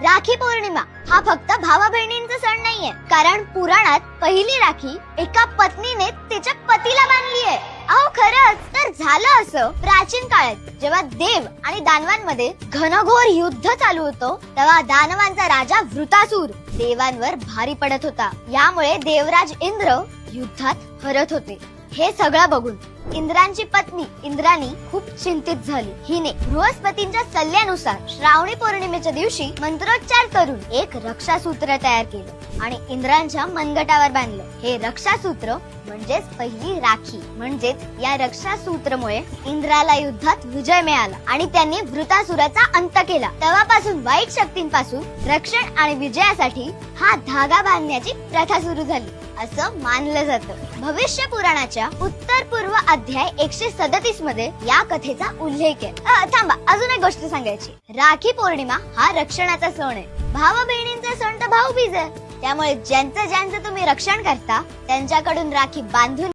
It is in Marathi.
राखी पौर्णिमा हा फक्त भावा बहिणींचा सण नाहीये. कारण पुराणात पहिली राखी एका पत्नीने तिच्या पतीला बांधली आहे. अहो खरंच? तर झालं असं प्राचीन काळात. जेव्हा देव आणि दानवांमध्ये घनघोर युद्ध चालू होतो तेव्हा दानवांचा राजा वृतासूर देवांवर भारी पडत होता. यामुळे देवराज इंद्र युद्धात हरत होते. हे सगळं बघून इंद्रांची पत्नी इंद्राणी खूप चिंतित झाली. हिने बृहस्पतींच्या सल्ल्यानुसार श्रावणी पौर्णिमेच्या दिवशी मंत्रोच्चार करून एक रक्षासूत्र तयार केलं आणि इंद्रांच्या मनगटावर बांधलं. हे रक्षासूत्र म्हणजेच पहिली राखी. म्हणजेच या रक्षासूत्रमुळे इंद्राला युद्धात विजय मिळाला आणि त्यांनी वृतासुराचा अंत केला. तेव्हापासून वाईट शक्तींपासून रक्षण आणि विजयासाठी हा धागा बांधण्याची प्रथा सुरू झाली. असं मानलं जातं. भविष्य पुराणाच्या उत्तर पूर्व अध्याय एकशे सदतीसमध्ये या कथेचा उल्लेख आहे. थांबा अजून एक गोष्ट सांगायची. राखी पौर्णिमा हा रक्षणाचा सण आहे. भावा बहिणींचा सण तर भाऊबीज आहे. त्यामुळे ज्यांचं ज्यांचं तुम्ही रक्षण करता त्यांच्याकडून राखी बांधून